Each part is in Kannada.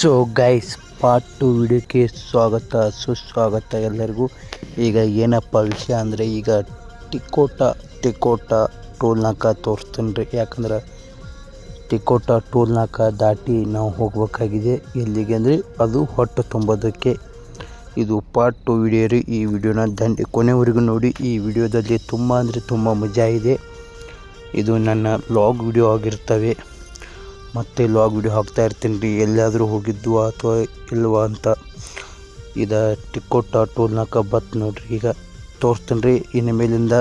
ಸೊ ಗೈಸ್ ಪಾರ್ಟ್ ಟು ವಿಡಿಯೋಕ್ಕೆ ಸ್ವಾಗತ. ಸುಸ್ವಾಗತ ಎಲ್ಲರಿಗೂ. ಈಗ ಏನಪ್ಪ ವಿಷಯ ಅಂದರೆ ಈಗ ಟಿಕೋಟ ಟಿಕೋಟ ಟೋಲ್ನಾಕ ತೋರಿಸ್ತೀನಿ ರೀ. ಯಾಕಂದ್ರೆ ಟಿಕೋಟ ಟೋಲ್ನಾಕ ದಾಟಿ ನಾವು ಹೋಗಬೇಕಾಗಿದೆ. ಎಲ್ಲಿಗೆ ಅಂದರೆ ಅದು ಹೊಟ್ಟೆ ತುಂಬೋದಕ್ಕೆ. ಇದು ಪಾರ್ಟ್ ಟು ವಿಡಿಯೋ ರೀ. ಈ ವಿಡಿಯೋನ ದಂಡಿ, ಕೊನೆವರೆಗೂ ನೋಡಿ. ಈ ವಿಡಿಯೋದಲ್ಲಿ ತುಂಬ ಅಂದರೆ ತುಂಬ ಮಜಾ ಇದೆ. ಇದು ನನ್ನ ಬ್ಲಾಗ್ ವಿಡಿಯೋ ಆಗಿರ್ತವೆ. ಮತ್ತೆ ಲಾಗ್ ವಿಡಿಯೋ ಹಾಕ್ತಾ ಇರ್ತೀನಿ ರೀ. ಎಲ್ಲಿಯಾದರೂ ಹೋಗಿದ್ದು ಅಥವಾ ಇಲ್ವಾ ಅಂತ. ಇದು ಟಿಕೋಟ ಟೋಲ್ನಾಕ ಬತ್ ನೋಡ್ರಿ. ಈಗ ತೋರಿಸ್ತೀನಿ ರೀ. ಇನ್ನು ಮೇಲಿಂದ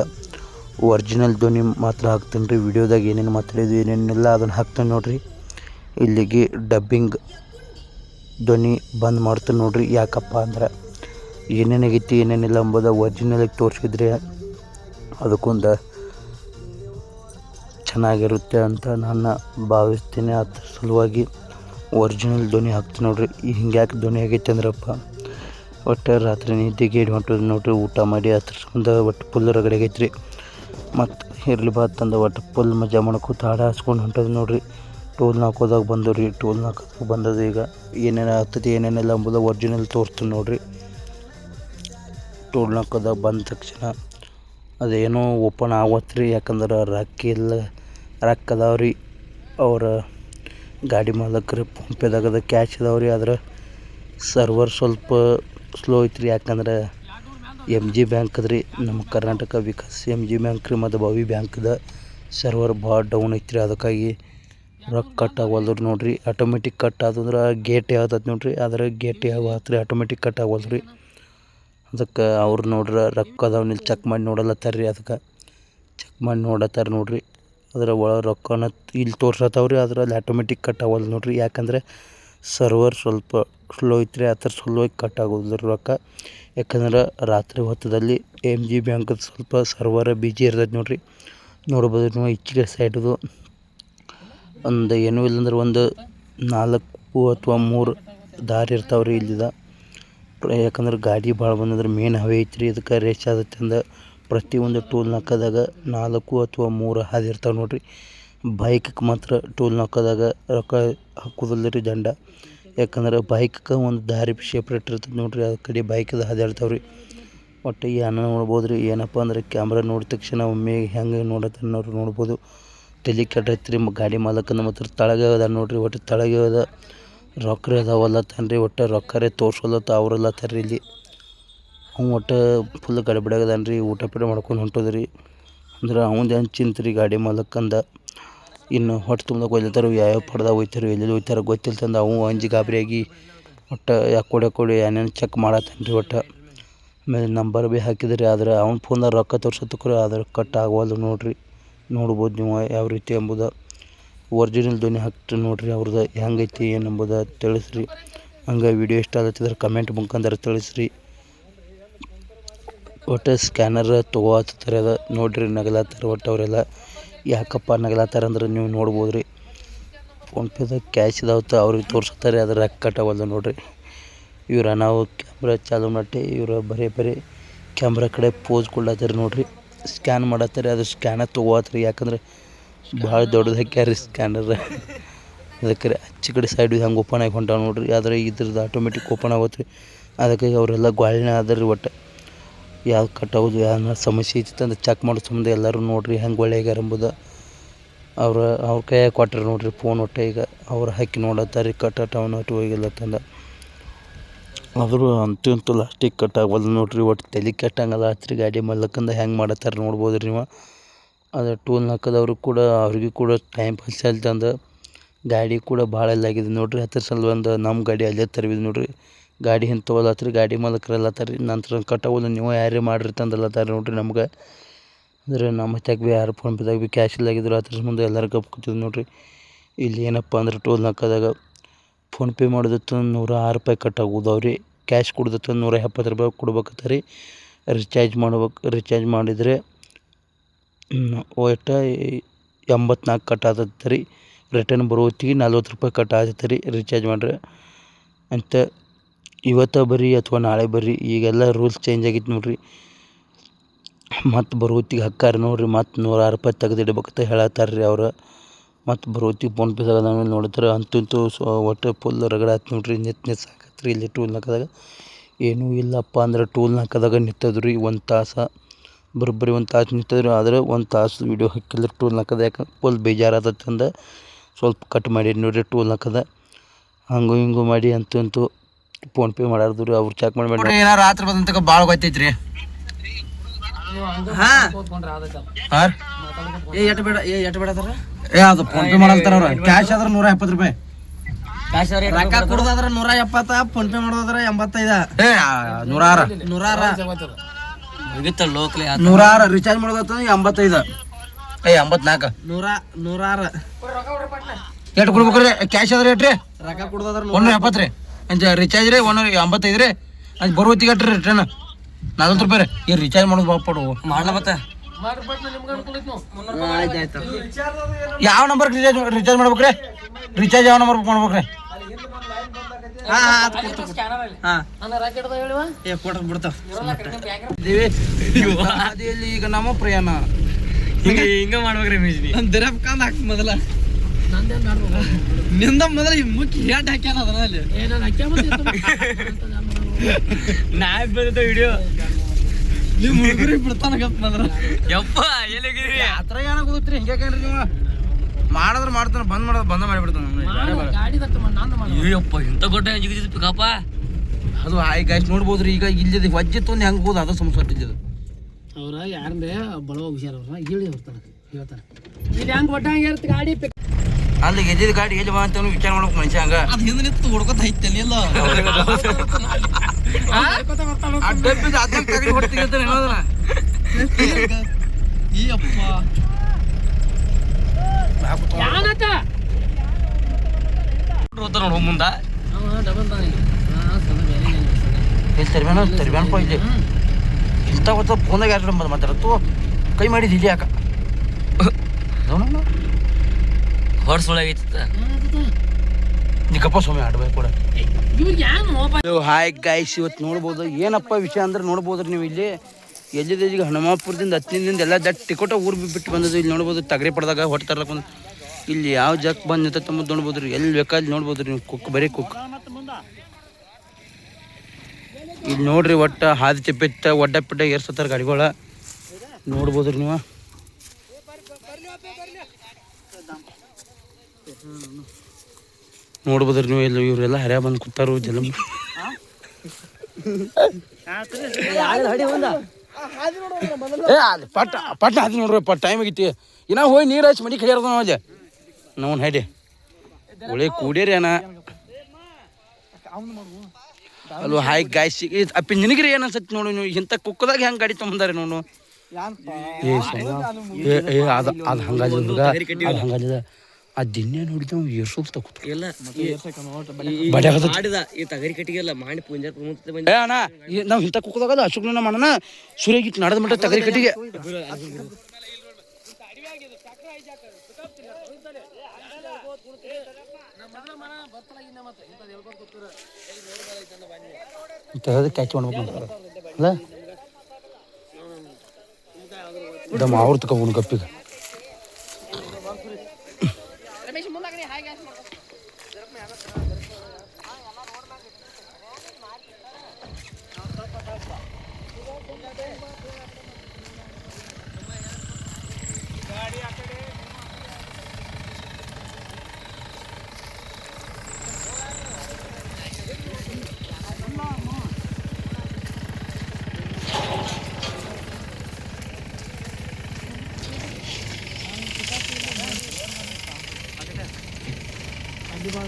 ಒರಿಜಿನಲ್ ಧ್ವನಿ ಮಾತ್ರ ಹಾಕ್ತೀನಿ ರೀ. ವಿಡಿಯೋದಾಗ ಏನೇನು ಮಾತಾಡಿದ್ವಿ, ಏನೇನೆಲ್ಲ ಅದನ್ನು ಹಾಕ್ತೀನಿ ನೋಡ್ರಿ. ಇಲ್ಲಿಗೆ ಡಬ್ಬಿಂಗ್ ಧ್ವನಿ ಬಂದ್ ಮಾಡ್ತೀನಿ ನೋಡ್ರಿ. ಯಾಕಪ್ಪ ಅಂದ್ರೆ ಏನೇನಾಗೈತಿ, ಏನೇನಿಲ್ಲ ಎಂಬುದು ಒರಿಜಿನಲಾಗಿ ತೋರಿಸಿದ್ರೆ ಅದಕ್ಕೊಂದು ಚೆನ್ನಾಗಿರುತ್ತೆ ಅಂತ ನಾನು ಭಾವಿಸ್ತೀನಿ. ಅದ್ರ ಸಲುವಾಗಿ ಒರಿಜಿನಲ್ ಧ್ವನಿ ಹಾಕ್ತೀನಿ ನೋಡ್ರಿ. ಹಿಂಗ್ಯಾಕೆ ಧ್ವನಿ ಆಗೈತೆ ಅಂದ್ರಪ್ಪ. ಒಟ್ಟು ರಾತ್ರಿ ನಿದ್ದೆಗೆ ಹೊಂಟೋದು ನೋಡ್ರಿ. ಊಟ ಮಾಡಿ ಅದ್ರ ಸಂಬಂಧ ಒಟ್ಟು ಫುಲ್ ರಗಡೆ ಆಗೈತೆ ರೀ ಮತ್ತು ಇರ್ಲಿ ಬಾತಂದ ಒಟ್ಟು ಫುಲ್ ಮಜಾ ಮಾಡ್ಕೊತ ಹಾಡ ಹಾಸ್ಕೊಂಡು ಹೊಂಟದ ನೋಡ್ರಿ. ಟೋಲ್ ಹಾಕೋದಾಗ ಬಂದವು ರೀ ಟೋಲ್ ನಾಕೋದಾಗ ಬಂದದ ಈಗ ಏನೇನು ಆಗ್ತದೆ, ಏನೇನೆಲ್ಲ ಅಂಬುದ ಒರಿಜಿನಲ್ ತೋರಿಸ್ತೀನಿ ನೋಡ್ರಿ. ಟೋಲ್ ನಾಕೋದಾಗ ಬಂದ ತಕ್ಷಣ ಅದೇನೋ ಓಪನ್ ಆಗತ್ತೆ ರೀ ಯಾಕಂದ್ರೆ ರಾಕಿ ಇಲ್ಲ ರೊಕ್ಕ ಅದಾವ ರೀ ಅವ್ರ ಗಾಡಿ ಮಾಲಕರು ಫೋನ್ಪೇದಾಗ ಅದ ಕ್ಯಾಶ್ ಅದಾವ ರೀ ಆದ್ರೆ ಸರ್ವರ್ ಸ್ವಲ್ಪ ಸ್ಲೋ ಐತ್ರಿ. ಯಾಕಂದ್ರೆ ಎಂ ಜಿ ಬ್ಯಾಂಕ್ ಅದ ರೀ ನಮ್ಮ Karnataka Vikas M G bank ರೀ, ಮತ್ತು ಬ್ಯಾಂಕ್ ಬ್ಯಾಂಕ್ದ ಸರ್ವರ್ ಭಾಳ ಡೌನ್ ಐತ್ರಿ. ಅದಕ್ಕಾಗಿ ರೊಕ್ಕ ಕಟ್ ಆಗವಲ್ದು ನೋಡಿರಿ. ಆಟೋಮೆಟಿಕ್ ಕಟ್ ಆದಂದ್ರೆ ಗೇಟ್ ಯಾವ್ದು ನೋಡಿರಿ. ಆದ್ರೆ ಗೇಟ್ ಯಾವ ಹತ್ರಿ ಆಟೋಮೆಟಿಕ್ ಕಟ್ ಆಗವಲ್ದು ರೀ ಅದಕ್ಕೆ ಅವ್ರು ನೋಡ್ರೆ ರೊಕ್ಕ ಅದಾವ ಇಲ್ಲಿ ಚೆಕ್ ಮಾಡಿ ನೋಡಲತ್ತಾರ ರೀ ಅದಕ್ಕೆ ಚೆಕ್ ಮಾಡಿ ನೋಡತ್ತಾರ ನೋಡ್ರಿ. ಅದ್ರ ಒಳಗೆ ರೊಕ್ಕನ ಇಲ್ಲಿ ತೋರ್ಸತ್ತಾವ ರೀ ಅದ್ರಲ್ಲಿ ಆಟೋಮೆಟಿಕ್ ಕಟ್ ಆಗವಲ್ದು ನೋಡ್ರಿ. ಯಾಕಂದರೆ ಸರ್ವರ್ ಸ್ವಲ್ಪ ಸ್ಲೋ ಐತ್ರಿ ಥರ ಸಲುವಾಗಿ ಕಟ್ ಆಗೋದಿಲ್ಲ ರೊಕ್ಕ. ಯಾಕಂದ್ರೆ ರಾತ್ರಿ ಹೊತ್ತದಲ್ಲಿ ಎಂ ಜಿ ಬ್ಯಾಂಕದ ಸ್ವಲ್ಪ ಸರ್ವರ ಬಿಜಿ ಇರ್ತೈತೆ ನೋಡ್ರಿ. ನೋಡ್ಬೋದು ನೀವು ಈಚೆಗೆ ಸೈಡ್ದು ಒಂದು ಏನೂ ಇಲ್ಲಂದ್ರೆ ಒಂದು ನಾಲ್ಕು ಅಥವಾ ಮೂರು ದಾರಿ ಇರ್ತಾವ್ರಿ ಇಲ್ಲಿದ. ಯಾಕಂದ್ರೆ ಗಾಡಿ ಭಾಳ ಬಂದಂದ್ರೆ ಮೇನ್ ಹವೆ ಐತ್ರಿ, ಇದಕ್ಕೆ ರೇಸ್ ಆಗತ್ತೆ ಅಂದ ಪ್ರತಿಯೊಂದು ಟೂಲ್ ನಾಕದಾಗ ನಾಲ್ಕು ಅಥವಾ ಮೂರು ಹಾದಿ ಇರ್ತಾವೆ ನೋಡ್ರಿ. ಬೈಕ್ಗೆ ಮಾತ್ರ ಟೂಲ್ ನಾಕದಾಗ ರೊಕ್ಕ ಹಾಕೋದಿಲ್ಲ ರೀ ದಂಡ. ಯಾಕಂದ್ರೆ ಬೈಕ್ಗೆ ಒಂದು ದಾರಿ ಸೆಪ್ರೇಟ್ ಇರ್ತದೆ ನೋಡ್ರಿ ಆ ಕಡೆ ಬೈಕ್ದು ಹಾದಿ ಇರ್ತಾವೆ ರೀ ಒಟ್ಟು ಏನ ನೋಡ್ಬೋದು ರೀ ಏನಪ್ಪ ಅಂದ್ರೆ ಕ್ಯಾಮ್ರ ನೋಡಿದ ತಕ್ಷಣ ಒಮ್ಮೆ ಹೆಂಗೆ ನೋಡತ್ತನ್ನೋರು ನೋಡ್ಬೋದು. ತಲೆ ಕೆಟ್ಟೈತ್ರಿ ಗಾಡಿ ಮಾಲಕನ ಮಾತ್ರ ತಳಗೆ ಅದ ನೋಡ್ರಿ, ಒಟ್ಟು ತಳಗೆ ಅದ ರೊಕ್ಕ ಅದಾವಲ್ಲ ರೀ ಒಟ್ಟು ರೊಕ್ಕರೇ ತೋರ್ಸೋಲ್ಲತ್ತ ತರ್ರಿ ಇಲ್ಲಿ. ಅವ್ನು ಒಟ್ಟು ಫುಲ್ ಗಡ್ಬಡ್ಯಾಗದಾನ ರೀ ಊಟ ಪೀಟ ಮಾಡ್ಕೊಂಡು ರೀ ಅಂದ್ರೆ ಅವ್ನ್ದು ಏನು ಚಿಂತೆ ರೀ ಗಾಡಿ ಮಾಲಕಂದ ಇನ್ನು ಹೊಟ್ಟೆ ತುಂಬ ಒಯ್ಲತ್ತಾರ ಯಾವ್ಯಾವ ಪಡ್ದಾಗ ಒಯ್ತಾರೋ, ಎಲ್ಲೆಲ್ಲಿ ಒಯ್ತಾರೋ ಗೊತ್ತಿಲ್ಲ ತಂದ ಅವು ಅಂಜಿ ಗಾಬರಿಯಾಗಿ ಒಟ್ಟು ಯಾಕೊಡೆ ಕೊಡಿ ಏನೇನು ಚೆಕ್ ಮಾಡತ್ತಾನ ರೀ ಒಟ್ಟು. ಆಮೇಲೆ ನಂಬರ್ ಭೀ ಹಾಕಿದ್ರಿ, ಆದ್ರೆ ಅವ್ನ ಫೋನ್ದಾಗ ರೊಕ್ಕ ತೋರ್ಸತ್ತಕ್ರೆ ಆದ್ರೆ ಕಟ್ ಆಗವಲ್ದು ನೋಡ್ರಿ. ನೋಡ್ಬೋದು ನೀವು ಯಾವ ರೀತಿ ಎಂಬುದು. ಒರಿಜಿನಲ್ ಧ್ವನಿ ಹಾಕ್ತು ನೋಡ್ರಿ ಅವ್ರದ್ದು ಹೆಂಗೈತಿ, ಏನು ಎಂಬುದು ತಿಳಿಸ್ರಿ. ಹಂಗೆ ವಿಡಿಯೋ ಇಷ್ಟ ಆಗತ್ತಿದ್ರೆ ಕಮೆಂಟ್ ಮುಖಾಂತರ ತಿಳಿಸ್ರಿ. ಒಟ್ಟು ಸ್ಕ್ಯಾನರ್ ತಗೋತಾರೆ ಅದು. ನೋಡ್ರಿ, ನಗಲಾತಾರ ಒಟ್ಟು ಅವರೆಲ್ಲ. ಯಾಕಪ್ಪ ನಗಲಾತಾರ ಅಂದ್ರೆ ನೀವು ನೋಡ್ಬೋದು ರೀ ಫೋನ್ಪೇದಾಗ ಕ್ಯಾಶ್ ಇದಾವತ್ತ ಅವ್ರಿಗೆ ತೋರ್ಸತ್ತಾರೆ. ಅದ್ರ ರೊಕ್ಕ ಕಟ್ಟಾವಲ್ದು ನೋಡ್ರಿ. ಇವ್ರ ನಾವು ಕ್ಯಾಮ್ರಾ ಚಾಲು ಮಾಡಿ ಇವ್ರು ಬರೀ ಬರೀ ಕ್ಯಾಮ್ರಾ ಕಡೆ ಪೋಸ್ ಕೊಡ್ಲತ್ತಾರ ನೋಡಿರಿ. ಸ್ಕ್ಯಾನ್ ಮಾಡತ್ತಾರೆ, ಅದು ಸ್ಕ್ಯಾನರ್ ತೊಗೋತ್ರಿ. ಯಾಕಂದ್ರೆ ಭಾಳ ದೊಡ್ಡದು ಹಾಕ್ಯಾರ ರೀ ಸ್ಕ್ಯಾನರ್ ಅದಕ್ಕೆ ಆಚೆ ಕಡೆ ಸೈಡ್ ಹಂಗೆ ಓಪನ್ ಆಗಿ ಹೊಂಟಾವ ನೋಡ್ರಿ. ಆದರೆ ಇದ್ರದ್ದು ಆಟೋಮೆಟಿಕ್ ಓಪನ್ ಆಗುತ್ತೆ ರೀ ಅದಕ್ಕಾಗಿ ಅವರೆಲ್ಲ ಗ್ವಾಳಿನ ಅದ ರೀ ಒಟ್ಟು. ಯಾವ್ದು ಕಟ್ಟೋದು ಯಾವ ಸಮಸ್ಯೆ ಇತ್ತಂದ್ರೆ ಚೆಕ್ ಮಾಡೋ ಸಂಬಂಧ ಎಲ್ಲರೂ ನೋಡಿರಿ, ಹೆಂಗೆ ಒಳ್ಳೆ ಆಗ್ಯಾರ ಎಂಬುದು ಅವ್ರ ಅವ್ರ ಕೈಯಾಗ ಕೊಟ್ಟಾರ ನೋಡ್ರಿ ಫೋನ್ ಒಟ್ಟು ಈಗ. ಅವ್ರು ಹಾಕಿ ನೋಡತ್ತಾರೆ, ಕಟ್ಟಾಟ ಒಟ್ಟು ಹೋಗಿಲ್ಲ ತಂದ ಆದರೂ ಅಂತೂ ಅಂತೂ ಲಾಸ್ಟಿಗೆ ಕಟ್ ನೋಡಿರಿ ಒಟ್ಟು ತಲೆ ಕೆಟ್ಟಂಗಲ್ಲ ಆತ್ರಿ, ಗಾಡಿ ಮಲ್ಲಕ್ಕಂದ ಹೆಂಗೆ ಮಾಡತ್ತಾರ ನೋಡ್ಬೋದು ರೀ ನೀವು. ಅದು ಟೂಲ್ ನಾಕದವರು ಕೂಡ, ಅವ್ರಿಗೂ ಕೂಡ ಟೈಮ್ ಪಾಸ್ ಅಂತಂದು ಗಾಡಿ ಕೂಡ ಭಾಳ ಆಗಿದೆ ನೋಡ್ರಿ ಸಲ ಒಂದು ನಮ್ಮ ಗಾಡಿ ಅಲ್ಲೇ ತರಬಿದ್ದು ನೋಡ್ರಿ. ಗಾಡಿ ಹಿಂತವಲ್ಲತ್ರಿ ಗಾಡಿ ಮಾಲಕರಲ್ಲತ್ತಾರ ನಂತರ ಕಟ್ಟಾಗೋದು ನೀವು ಯಾರೇ ಮಾಡಿರಿ ತಂದಲ್ಲತ್ತಾರ ನೋಡ್ರಿ ನಮ್ಗೆ. ಅಂದರೆ ನಮ್ಮ ಹತ್ಯಾಗ ಭೀ ಯಾರು ಫೋನ್ಪೇದಾಗ ಭೀ ಕ್ಯಾಶ್ ಇಲ್ಲಾಗಿದ್ರು ಅದ್ರ ಮುಂದೆ ಎಲ್ಲರೂ ಗಪ್ ಕೂತಿದ್ವಿ ನೋಡ್ರಿ. ಇಲ್ಲಿ ಏನಪ್ಪ ಅಂದ್ರೆ ಟೋಲ್ ನಾಕದಾಗ ಫೋನ್ಪೇ ಮಾಡೋದತ್ತು ನೂರ ಆರು ರೂಪಾಯಿ ಕಟ್ ಆಗೋದವ ರೀ ಕ್ಯಾಶ್ ಕೊಡೋದತ್ತು ನೂರ ಎಪ್ಪತ್ತು ರೂಪಾಯಿ ಕೊಡ್ಬೇಕತ್ತ ರೀ ರಿಚಾರ್ಜ್ ಮಾಡ್ಬೇಕು ರೀಚಾರ್ಜ್ ಮಾಡಿದರೆ ಒಟ್ಟು ಎಂಬತ್ನಾಲ್ಕು ಕಟ್ ಆದತ್ತೆ ರೀ ರಿಟರ್ನ್ ಬರೋ ಹೊತ್ತಿಗೆ ನಲ್ವತ್ತು ರೂಪಾಯಿ ಕಟ್ ಆತೈತೆ ರೀ ರೀಚಾರ್ಜ್ ಮಾಡ್ರೆ. ಅಂತ ಇವತ್ತು ಬರ್ರಿ ಅಥವಾ ನಾಳೆ ಬರ್ರಿ, ಈಗೆಲ್ಲ ರೂಲ್ಸ್ ಚೇಂಜ್ ಆಗೈತೆ ನೋಡಿರಿ. ಮತ್ತು ಬರೋ ಹೊತ್ತಿಗೆ ಹಕ್ಕಾರ ನೋಡ್ರಿ, ಮತ್ತು ನೂರಾರು ರೂಪಾಯಿ ತೆಗೆದಿಡ್ಬೇಕಂತ ಹೇಳತ್ತಾರ ರೀ ಅವ್ರು. ಮತ್ತು ಬರೋತಿ ಫೋನ್ಪೇದಾಗ ಆಮೇಲೆ ನೋಡಿದ್ರೆ ಅಂತೂ ಸೊ, ಒಟ್ಟು ಫುಲ್ ರಗಡ ಆಯ್ತು ನೋಡ್ರಿ, ನಿತ್ ನಿತ್ ಸಾಕತ್ರಿ ಇಲ್ಲಿ ಟೂಲ್ ನಾಕದಾಗ ಏನೂ ಇಲ್ಲಪ್ಪ ಅಂದ್ರೆ ಟೂಲ್ ನಾಕದಾಗ ನಿಂತದ್ರು ಒಂದು ತಾಸು. ಬರೋಬ್ಬರಿ ಒಂದು ತಾಸು ನಿಂತದ್ರಿ, ಆದ್ರೆ ಒಂದು ತಾಸು ವೀಡಿಯೋ ಹಾಕಿಲ್ಲ ಟೂಲ್ ನಾಕದ ಯಾಕೆ ಫುಲ್ ಬೇಜಾರಾದತ್ತಂದ ಸ್ವಲ್ಪ ಕಟ್ ಮಾಡಿ ನೋಡಿರಿ ಟೂಲ್ ನಾಕದ ಹಂಗೂ ಹಿಂಗೂ ಮಾಡಿ ಅಂತೂ ಅಂತೂ ಫೋನ್ಪೇ ಮಾಡಾರ್ದು ರೀ ಅವ್ರು ಚೆಕ್ ಮಾಡಿ ಮಾಡಿ ಏನಾರ ರಾತ್ರಿ ಬಂದಂತ ಭಾಳ ಗೊತ್ತೈತ್ರಿ. ಹಾ? ಹಾಂ ಏ ಎಟ್ ಬೇಡ ಏ ಎಟ್ ಬೇಡ ಅದಾರ? ಏ ಅದು ಫೋನ್ ಪೇ ಮಾಡಲ್ತಾರ ಅವ್ರ. ಕ್ಯಾಶ್ ಆದ್ರೆ ನೂರ ಎಪ್ಪತ್ತು ರೂಪಾಯಿ. ರೊಕ್ಕ ಕೊಡೋದಾದ್ರ ನೂರ ಎಪ್ಪತ್ತ ಫೋನ್ ಪೇ ಮಾಡೋದಾದ್ರ ಎಂಬತ್ತೈದ. ಏ ನೂರಾರ. ರಿಚಾರ್ಜ್ ಮಾಡೋದತ್ತ ಎಂಬತ್ತೈದು. ಏ ಎಂಬತ್ನಾಲ್ಕು ನೂರ ನೂರಾರ. ಎಷ್ಟು ಕೊಡ್ಬೇಕ್ರಿ? ಕ್ಯಾಶ್ ಆದ್ರೆ ಎಟ್ರಿ? ರೊಕ್ಕ ಕೊಡೋದಾದ್ರ ಎಪ್ಪತ್ತು ರೀ ಅಂಚ ರಿಚಾರ್ಜ್ ರೀ ಒನ್ ಎಂಬತ್ತೈದು ರೀ. ಅದು ಬರುವತ್ತಿಗೆ ಅಟ್ರಿ ರಿಟರ್ನ್ ನಲ್ವತ್ತು ರೂಪಾಯಿ ರೀ. ಈ ರಿಚಾರ್ಜ್ ಮಾಡೋದು ಬಾಪಡು ಮಾಡ್ಲ ಮತ್ತೆ? ಯಾವ ನಂಬರ್ ರಿಚಾರ್ಜ್ ರಿಚಾರ್ಜ್ ಮಾಡ್ಬೇಕ್ರಿ ರಿಚಾರ್ಜ್ ಯಾವ ನಂಬರ್ ಮಾಡ್ಬೇಕ್ರಿ ಹಾ ಹಾ ಆತ್ ಕೊಡ್ತು ಹಾ. ಏ ಕೊಡ್ರ ಬಿಡ್ತಾವ. ಅದೇಲಿ ಈಗ ನಮ್ಮ ಪ್ರಯಾಣ. ಹಿಂಗ ಮಾಡ್ಬೇಕ್ರಿ ಮೀಜ್ನಿ. ಹಾಕ್ ಮೊದಲ. ನಿಂದ ಮೊದಲ ಈ ಮುಖ್ಯ ಹೇಟ್ ಹಾಕ್ಯಾನ ಅದನ್ನ ಅಲ್ಲಿ ನಾ ಬಂದ ವಿಡಿಯೋ ನೀವು ಹುಡುಗರಿಗೆ ಬಿಡ್ತಾನ ಗಪ್ಪ ಮೊದಲ ಯಪ್ಪ ಎಲ್ಲಿಗಿರಿ ಹತ್ರ ಏನ ಗೊತ್ತ್ರಿ ಹಿಂಗೆ ಕೇಳ್ರಿ ನೀವು? ಮಾಡಿದ್ರೆ ಮಾಡ್ತಾನೆ ಬಂದ್ ಮಾಡೋದು ಬಂದ ಮಾಡಿಬಿಡ್ತಾನೆ ಅಯ್ಯಪ್ಪ ಇಂತ ಗೊಡ್ಡ ಪಿಕಪ್ಪ ಅದು ಆಯ್ ಗಾಯ್ಸ್ ನೋಡ್ಬೋದ್ರಿ ಈಗ ಇಲ್ಲದ ವಜ್ಜೆ ತೊಂದು ಹೆಂಗ್ ಹೋದ ಅದು ಸಮಸ್ಯೆ ಇದ್ದದು ಅವ್ರ ಯಾರಂದ್ರೆ ಬಳವ ಹುಷಾರ ಅವ್ರ. ಹೇಳಿ ಅವ್ರ ಹೇಳ್ತಾನೆ. ಇಲ್ಲಿ ಹೆಂಗ್ ಒಟ್ಟ ಹಂಗೆ ಇರ್ತ ಗಾಡಿ ಪಿಕ್ ಅಲ್ಲಿ ಗೆದ್ದಿದ ಗಾಡಿ ಎಲ್ಲಿ ಬಾ ಅಂತ ವಿಚಾರ ಮಾಡ್ಬೇಕು ಮನುಷ್ಯ ಹಂಗ. ಅದ್ ಹಿಂದೆ ನಿಂತು ಹುಡ್ಕೊತ ಐತಲ್ಲಿ ಎಲ್ಲ. ಈ ಅಪ್ಪ. ನೋಡು ಮುಂದ. ಇಲ್ಲಿ ಇಂಥ ಫೋನಾಗ ಯಾರು ಮಾತಾಡತ್ತು ಕೈ ಮಾಡಿದ್ದು ಇಲ್ಲಿ ಯಾಕ ಹೊಡ್ಸೊಳಗೈತ ನೀ ಕಪ್ಪ ಸ್ವಾಮಿ ಆಡ್ಬೇಕು ಕೂಡ. ಹಾಯ್ ಗಾಯ್ಸ್ ಇವತ್ತು ನೋಡ್ಬೋದು. ಏನಪ್ಪ ವಿಷಯ ಅಂದ್ರೆ ನೋಡ್ಬೋದ್ರಿ ನೀವು ಇಲ್ಲಿ. ಎಲ್ಲಿ ಈಗ ಹನುಮಾಪುರದಿಂದ ಹತ್ತಿನಿಂದ ಎಲ್ಲ ದಟ್ ಟಿಕೋಟ ಊರು ಬಿಟ್ಟು ಬಂದದ್ದು. ಇಲ್ಲಿ ನೋಡ್ಬೋದು ತಗರಿ ಪಡೆದಾಗ ಹೊಟ್ಟೆ ತರ್ಲಕ್ಕೆ ಬಂದು ಇಲ್ಲಿ ಯಾವ ಜಕ್ ಬಂದು ನಿಂತ ನೋಡ್ಬೋದು ರೀ ಎಲ್ಲಿ ಬೇಕಾದ್ರೆ ನೋಡ್ಬೋದು ರೀ ನೀವು. ಕುಕ್ ಬರೀ ಕುಕ್. ಇಲ್ಲಿ ನೋಡ್ರಿ ಒಟ್ಟ ಹಾದಿ ತಿಪ್ಪಿತ್ತ ಒಡ್ಡ ಪಿಟ್ಟ ಏರ್ಸತ್ತಾರ ಗಾಡಿಗಳ. ನೋಡ್ಬೋದು ರೀ ನೀವು. ನೋಡ್ಬೋದು ರೀ ನೀವು ಇಲ್ಲಿ ಇವರೆಲ್ಲ ಹರ್ಯಾ ಬಂದು ಕೂತಾರು ಜಲಮ್ ಏ ಅಲ್ಲಿ ಪಟ್ಟ ಪಟ್ಟ ಹಾದಿ ನೋಡ್ರಿ ಪಟ್ಟ ಟೈಮ್ ಆಗಿತ್ತು ಇನ್ನ ಹೋಗಿ ನೀರು ಹಚ್ಚಿ ಮಡಿ ಕಡಿಯಾರ್ದ ನಾವು ಅಲ್ಲಿ. ನಾವು ಹೇಳಿ ಒಳ್ಳೆ ಕೂಡ್ಯಾರಿ ಅಣ್ಣ. ಅಲ್ವ ಹಾಯ್ ಗಾಯ್ಸಿ ಅಪ್ಪಿ ನಿನಗ್ರಿ ಏನು ಅನ್ಸತ್ತೆ ನೋಡು ನೀವು ಇಂಥ ಕುಕ್ಕದಾಗ ಹೆಂಗೆ ಗಾಡಿ ತೊಗೊಂಬಂದಾರೆ ನೋಡು ಏ ಅದ ಅದು ಅದು ಅದು ಹಂಗಾದ ಆ ದಿನ್ನೆ ನೋಡಿದ ಏರ್ಸೋದು ಕೂತ ಎಲ್ಲ. ಮಾಡಿದ ಈ ತಗರಿ ಕಟ್ಟಿಗೆಲ್ಲ ಮಾಡಿ ಪುಂಜಾರ ಏ ಅಣ್ಣ ನಾವು ಇಂಥ ಕುಕ್ಕದಾಗ ಅಶೋಕನ ಮಾಡೋಣ ಸೂರ್ಯಗಿಟ್ಟು ನಡೆದ ಮಟ್ಟ ತಗರಿ ಕಟ್ಟಿಗೆ. ಕ್ಯಾಚ್ ಮಾಡ್ಬೇಕು ಅಲ್ಲ? ನಮ್ಮ ಅವ್ರು ತಗೋbunu ಗಪ್ಪಿಗೆ. ರಮೇಶ್ ಮುಂದಾಗಣಿ ಹಾಗೆ ಹಾಕಿ ಮಾಡ್ಕೊಂಡು ಗಾಡಿ ಆ ಕಡೆ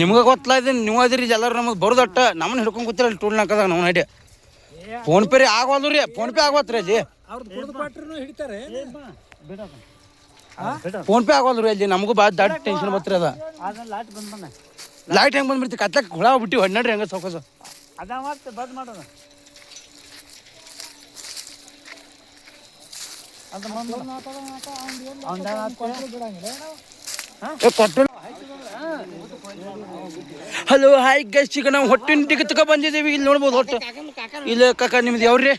ನಿಮ್ಗೆ ಗೊತ್ತಲ್ಲ ಇದು ನೀವು ಅದಿರಿ ಎಲ್ಲರೂ ನಮಗೆ ಬರೋದಟ್ಟ ನಮ್ಮನ್ನ ಹಿಡ್ಕೊಂಡು ಕೂತಿರ ಟೂಲ್ ನಾಕದಾಗ ನಾವು ನಡಿ ಫೋನ್ ಪೇ ರೀ ಆಗವಲ್ದು ರೀ ಫೋನ್ ಪೇ ಆಗವತ್ರಿ ಅಲ್ಲಿ. ಫೋನ್ ಪೇ ಆಗವಲ್ದು ರೀ ಅಲ್ಲಿ ನಮಗೂ ಭಾಳ ದೊಡ್ಡ ಟೆನ್ಷನ್ ಬತ್ರಿ ಅದ. ಲೈಟ್ ಹೆಂಗೆ ಬಂದ್ಬಿಡ್ತಿ ಕತ್ಲಕ್ಕೆ ಹುಳ ಬಿಟ್ಟು ಹೊಡ್ನಾಡ್ರಿ ಹೆಂಗೆ ಸೌಕಸ. ಅದ ಮತ್ತೆ ಬಂದ್ ಮಾಡೋಣ ಹಲೋ ಹಾಯ್ ಗೈಸ್ ಈಗ ನಾವು ಹೊಟ್ಟಿನ ಟಿಕೆಟ್ಕ ಬಂದಿದ್ದೀವಿ. ಇಲ್ಲಿ ನೋಡ್ಬೋದು ಹೊಟ್ಟು. ಇಲ್ಲ ಕಾಕ ನಿಮ್ದು ಯಾವ್ರಿ?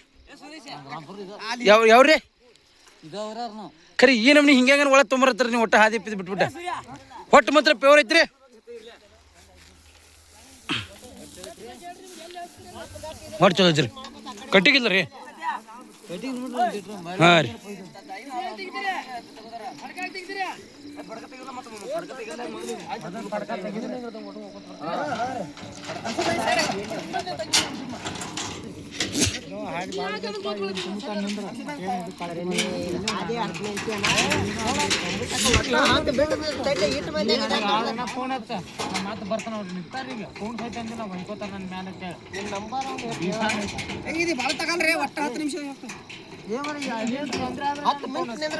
ಯಾವ ಯಾವ್ರಿ? ಖರಿ ಈ ನಮ್ನಿ ಹಿಂಗೆ ಒಳಗೆ ತೊಂಬರತ್ತೀರಿ ನೀವು ಹೊಟ್ಟೆ ಹಾದಿ ಬಿಟ್ಬಿಟ್ಟ. ಹೊಟ್ಟು ಮಾತ್ರ ಪ್ಯೂರ್ ಐತ್ರಿ. ಹೊಟ್ಟು ಚಲೋ ಐತ್ರಿ ಕಟ್ಟಿಗಿಲ್ಲ ರೀ ಹಾಂ ರೀ. ಮತ್ತೆ ಬರ್ತಾನ ಅವ್ರು ನಿಂತಾರ ಈಗ ಫೋನ್ ಸಹಿತ ಅಂದಿಲ್ಲ ಹೊಯ್ಕೋತಾರ ನನ್ನ ಮ್ಯಾಲಕ್ಕೆ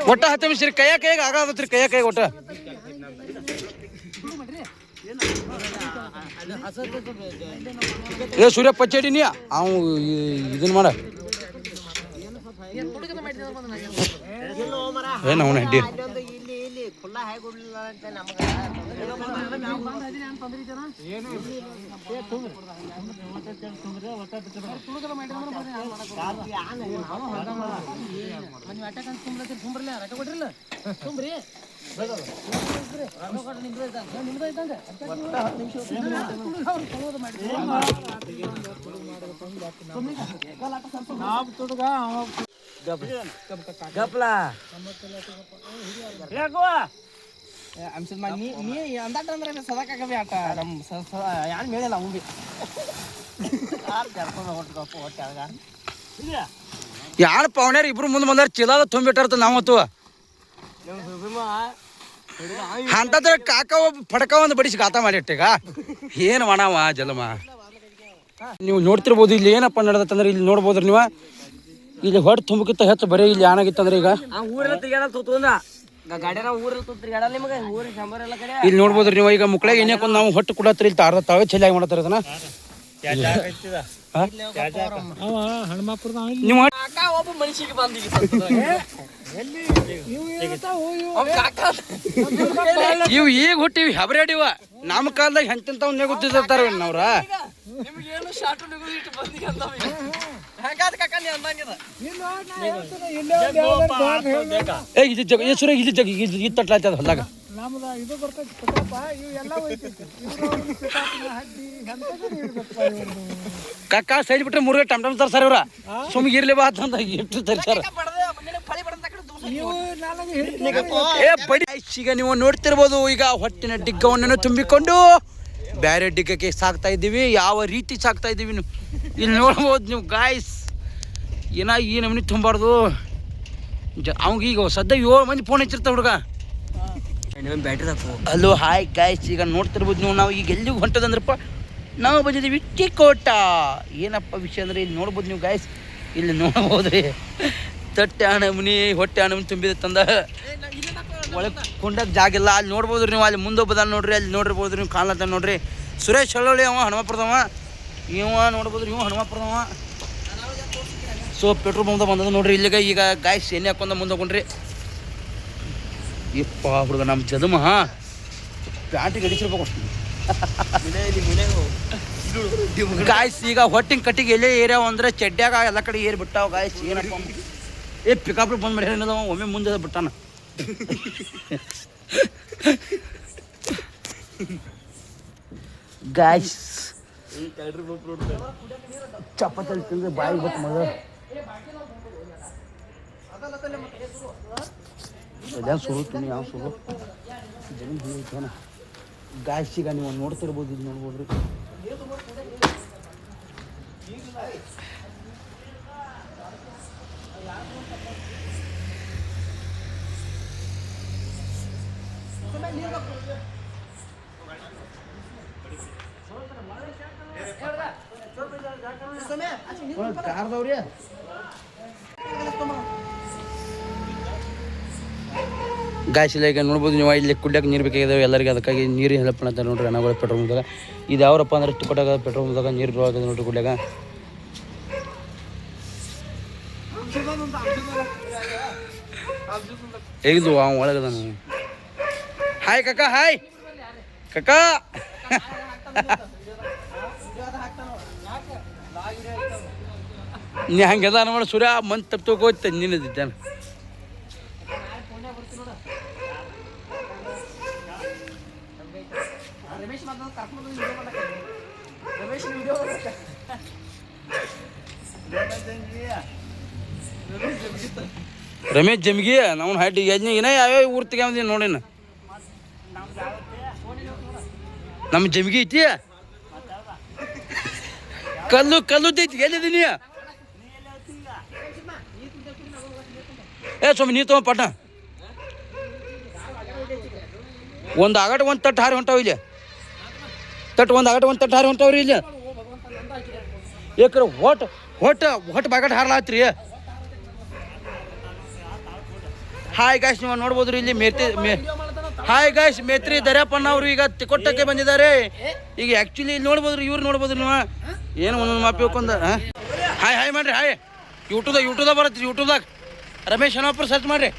ಒಟ್ಟ ಹತ್ತು ನಿಮಿಷ ರೀ. ಕೈಯ ಕೈಗೆ ಆಗಾದತ್ರಿ ಕೈಯ ಕೈಗೆ ಒಟ್ಟ. ಏ ಸೂರ್ಯ ಪಚ್ಚಡಿ ನೀ? ಅವು ಇದನ್ನ ಮಾಡ. ಏನು ಅವನ ಅಡ್ಡಿ ಗಪ್ಲ ಯಾರು ಮೇಳಿಲ್ಲ ಯಾರು ಇಬ್ರು ಮುಂದೆ ಬಂದಾರ? ಚೀಲಾದ ತುಂಬಿಟ್ಟಿರ್ತ ನಾವತ್ತು ಅಂತದ್ರ ಕಾಕ ಒಬ್ಬ ಫಡಕ ಒಂದು ಬಡಿಸಿ ಗಾತ ಮಾಡಿಟ್ಟೆಗ ಏನು ಮಾಡವ ಜಲಮ? ನೀವು ನೋಡ್ತಿರ್ಬೋದು ಇಲ್ಲಿ ಏನಪ್ಪ ನಡೆದಂದ್ರೆ ಇಲ್ಲಿ ನೋಡ್ಬೋದ್ರಿ ನೀವು. ಇಲ್ಲಿ ಹೊಟ್ಟೆ ತುಂಬಕ್ಕಿಂತ ಹೆಚ್ಚು ಬರೀ ಇಲ್ಲಿ ಏನಾಗಿತ್ತಂದ್ರೆ ಈಗ. ಇಲ್ಲಿ ನೋಡ್ಬೋದ್ರಿ ನೀವು ಈಗ ಮುಕ್ಳಾಗ ಏನ್ಯಾಕೊಂದು ನಾವು ಹೊಟ್ಟು ಕೊಡತ್ರಿ ಇಲ್ಲಿ ತಾರ್ದ ತಾವೇ ಚೆಲ್ಲಾಗಿ ಮಾಡತ್ತಾರ ಅದನ್ನ? ನೀವು ಇವು ಈಗ ಹುಟ್ಟಿವಿ ಹೆಬ್ರೇಡಿವ. ನಮ್ಮ ಕಾಲದಾಗ ಹೆಂಚಿಂತವ್ ಒಂದೇ ಅವ್ರ? ಇಟ್ಟು ಹೊಲ್ದಾಗ. ಕಕ್ಕ ಸೈಡ್ ಬಿಟ್ರೆ ಮೂರ್ಗೆ ಟಮ್ ಟಮ್ ತರ್ಸಾರ ಇವ್ರ. ಸುಮ್ಗೆ ಇರ್ಲಿ ಬಾ ಅಂತ ಎಷ್ಟು ತರ್ಸಾರ ಏ ಬಡಿ. ಈಗ ನೀವು ನೋಡ್ತಿರ್ಬೋದು ಈಗ ಹೊಟ್ಟಿನ ಡಿಗ್ಗವನ್ನು ತುಂಬಿಕೊಂಡು ಬೇರೆ ಡಿಗ್ಗಕ್ಕೆ ಸಾಕ್ತಾ ಇದ್ದೀವಿ ಯಾವ ರೀತಿ ಸಾಕ್ತಾ ಇದ್ದೀವಿ ನೀವು? ಇಲ್ಲಿ ನೋಡ್ಬೋದು ನೀವು ಗಾಯ್ಸ್ ಏನ ಈ ನಮೂನಿ ತುಂಬಾರ್ದು. ಜ ಅವಂಗ ಈಗ ಸದ್ಯ ಏಳು ಮಂದಿ ಫೋನ್ ಹಚ್ಚಿರ್ತಾವ ಹುಡುಗ. ಬ್ಯಾಟ್ರಿ ಹಲೋ ಹಾಯ್ ಗಾಯ್ಸ್ ಈಗ ನೋಡ್ತಿರ್ಬೋದು ನೀವು ನಾವು ಈಗ ಎಲ್ಲಿಗೂ ಹೊಂಟದಂದ್ರಪ್ಪ ನಾವು ಬಂದಿದ್ದೀವಿ ಟಿಕೋಟ ಏನಪ್ಪ ವಿಷಯ ಅಂದ್ರೆ ಇಲ್ಲಿ ನೋಡ್ಬೋದು ನೀವು ಗಾಯ್ಸ್ ಇಲ್ಲಿ ನೋಡ್ಬೋದ್ರಿ ತಟ್ಟೆ ಹಣಮನಿ ಹೊಟ್ಟೆ ಹಣಮನಿ ತುಂಬಿದ ತಂದ. ಒಳಗೆ ಕುಂಡಕ್ಕೆ ಜಾಗ ಇಲ್ಲ. ಅಲ್ಲಿ ನೋಡ್ಬೋದು ನೀವು, ಅಲ್ಲಿ ಮುಂದೆ ಬದ ನೋಡ್ರಿ, ಅಲ್ಲಿ ನೋಡಿರ್ಬೋದು ನೀವು ಕಾಣ್ಲತ್ತ ನೋಡ್ರಿ. ಸುರೇಶ್ ಹಳ್ಳಿ ಅವ, ಹನುಮಪುರದವ. ಇವ ನೋಡ್ಬೋದು ಇವ ಹನುಮಪುರದವ. ಸೊ ಪೆಟ್ರೋಲ್ ಬಂದ ಬಂದದ ನೋಡ್ರಿ, ಇಲ್ಲಿಗೆ ಈಗ ಗಾಯಸ್ ಎಣ್ಣೆ ಹಾಕೊಂಡ ಮುಂದೆ ಹೋಗ್ರಿ ಇಪ್ಪ ಹುಡುಗ ನಮ್ಮ ಜದಮ ಪ್ಯಾಂಟಿಗೆ ಅಡಿಸಿರ್ಬೇಕು ಅಷ್ಟು. ಗಾಯ್ಸ್, ಈಗ ಹೊಟ್ಟಿನ ಕಟ್ಟಿಗೆ ಎಲ್ಲೇ ಏರ್ಯಾವ ಅಂದ್ರೆ ಚಡ್ಡ್ಯಾಗ ಎಲ್ಲ ಕಡೆ ಏರ್ಬಿಟ್ಟಾವ ಗಾಯಸ್ ಏನಪ್ಪ ಏ ಪಿಕಾಪ್ ಬಂದ್ ಮಾಡಿ ಏನದ ಒಮ್ಮೆ ಮುಂದೆ ಬಿಟ್ಟಾನ ಗಾಯ್ಸ್ ಚಪಾತಿ ತಿಂದ್ರೆ ಬಾಯಿ ಬಿಟ್ಟು ಮಗ ಅದೇನು ಸುರು ತುನಿ ಯಾವ ಸುರು ಜಮೀನು ಹಿಂಗೈತೇನ ಗಾಯ್ಸ್ ಈಗ ನೀವು ನೋಡ್ತಿರ್ಬೋದು ಇಲ್ಲಿ ನೋಡ್ಬೋದ್ರಿ ಕಾರ್ದವ್ರಿ ಇಲ್ಲ ಈಗ ನೋಡ್ಬೋದು ನೀವು ಇಲ್ಲಿ ಕುಡ್ಯಕ್ಕೆ ನೀರು ಬೇಕಾಗಿದ್ದಾವೆ ಎಲ್ಲರಿಗೆ ಅದಕ್ಕಾಗಿ ನೀರು ಹೆಲ್ಪ್ ಮಾಡ್ತಾರೆ ನೋಡ್ರಿ ಅನಗಳ ಪೆಟ್ರೋಲ್ ಬಂದಾಗ. ಇದು ಯಾವ್ರಪ್ಪ ಅಂದ್ರೆ ಕೊಟ್ಟಾಗ ಪೆಟ್ರೋಲ್ ಬಂದಾಗ ನೀರು ಆಗಿದೆ ನೋಡ್ರಿ ಕುಡ್ಯಾಗ ಹೇಗಿದ್ದು ಅವ ಒಳಗದ ಹಾಯ್ ಕಕ್ಕ ಹಾಯ್ ಕಕ್ಕ ನೀ ಹಂಗೆದ ನೋಡಿ ಸೂರ್ಯ ಮಂತ್ ತಪ್ಪು ತಗೋಯ್ತ ನಿನ್ನದಿದ್ದಾನೆ ರಮೇಶ್ ಜಮ್ಗಿ ನಾವು ಹೈಟ್ ಯಜ್ಞ ಇನ್ನ ಯಾವ್ಯಾವ ಊರ್ ತೆಗ್ಯಾವ ನೋಡಿನ ನಮ್ಮ ಜಮ್ಗಿ ಐತಿ? ಕಲ್ಲು ಕಲ್ಲು ಐತಿ ಎಲ್ಲಿದ್ದೀನಿ ಏ ಸ್ವಾಮಿ ನೀ ತಗೋ ಪಟ್ಟ ಒಂದು ಆಗಟ ಒಂದು ತಟ್ಟು ಹಾರಿ ಹೊಂಟಾವ ಇಲ್ಲಿ. ತಟ್ಟು ಒಂದು ಆಗಟ ಒಂದು ತಟ್ಟು ಹಾರಿ ಹೊಂಟಾವ್ರಿ ಇಲ್ಲಿ. ಏಕ್ರ ಹೊಟ್ಟ ಹೊಟ್ಟ ಹೊಟ್ಟ ಬಾಗಟ್ ಹಾರ್ಲಾತ್ರಿ. ಹಾಯ್ ಗಾಯ್ಸ್ ನೀವು ನೋಡ್ಬೋದ್ರಿ ಇಲ್ಲಿ ಮೇತ್ರಿ ಹಾಯ್ ಗಾಯ್ಸ್ ಮೇತ್ರಿ ದರ್ಯಾಪಣ್ಣ ಅವರು ಈಗ ತಿಕೊಟ್ಟಕ್ಕೆ ಬಂದಿದ್ದಾರೆ. ಈಗ ಆ್ಯಕ್ಚುಲಿ ಇಲ್ಲಿ ನೋಡ್ಬೋದ್ರಿ, ಇವ್ರು ನೋಡ್ಬೋದು ನೀವು. ಏನು ಒಂದೊಂದು ಮಾಪಿ ಹೋಗ್ಕೊಂಡ ಹಾಯ್ ಹಾಯ್ ಮಾಡ್ರಿ ಹಾಯ್ ಯೂಟ್ಯೂಬ್ದಾಗ ಯೂಟ್ಯೂಬ್ದಾಗ ಬರುತ್ತೆ ಯೂಟ್ಯೂಬ್ದಾಗ ರಮೇಶ್ ಹನಪ್ಪರ್ ಸರ್ಚ್ ಮಾಡ್ರಿ.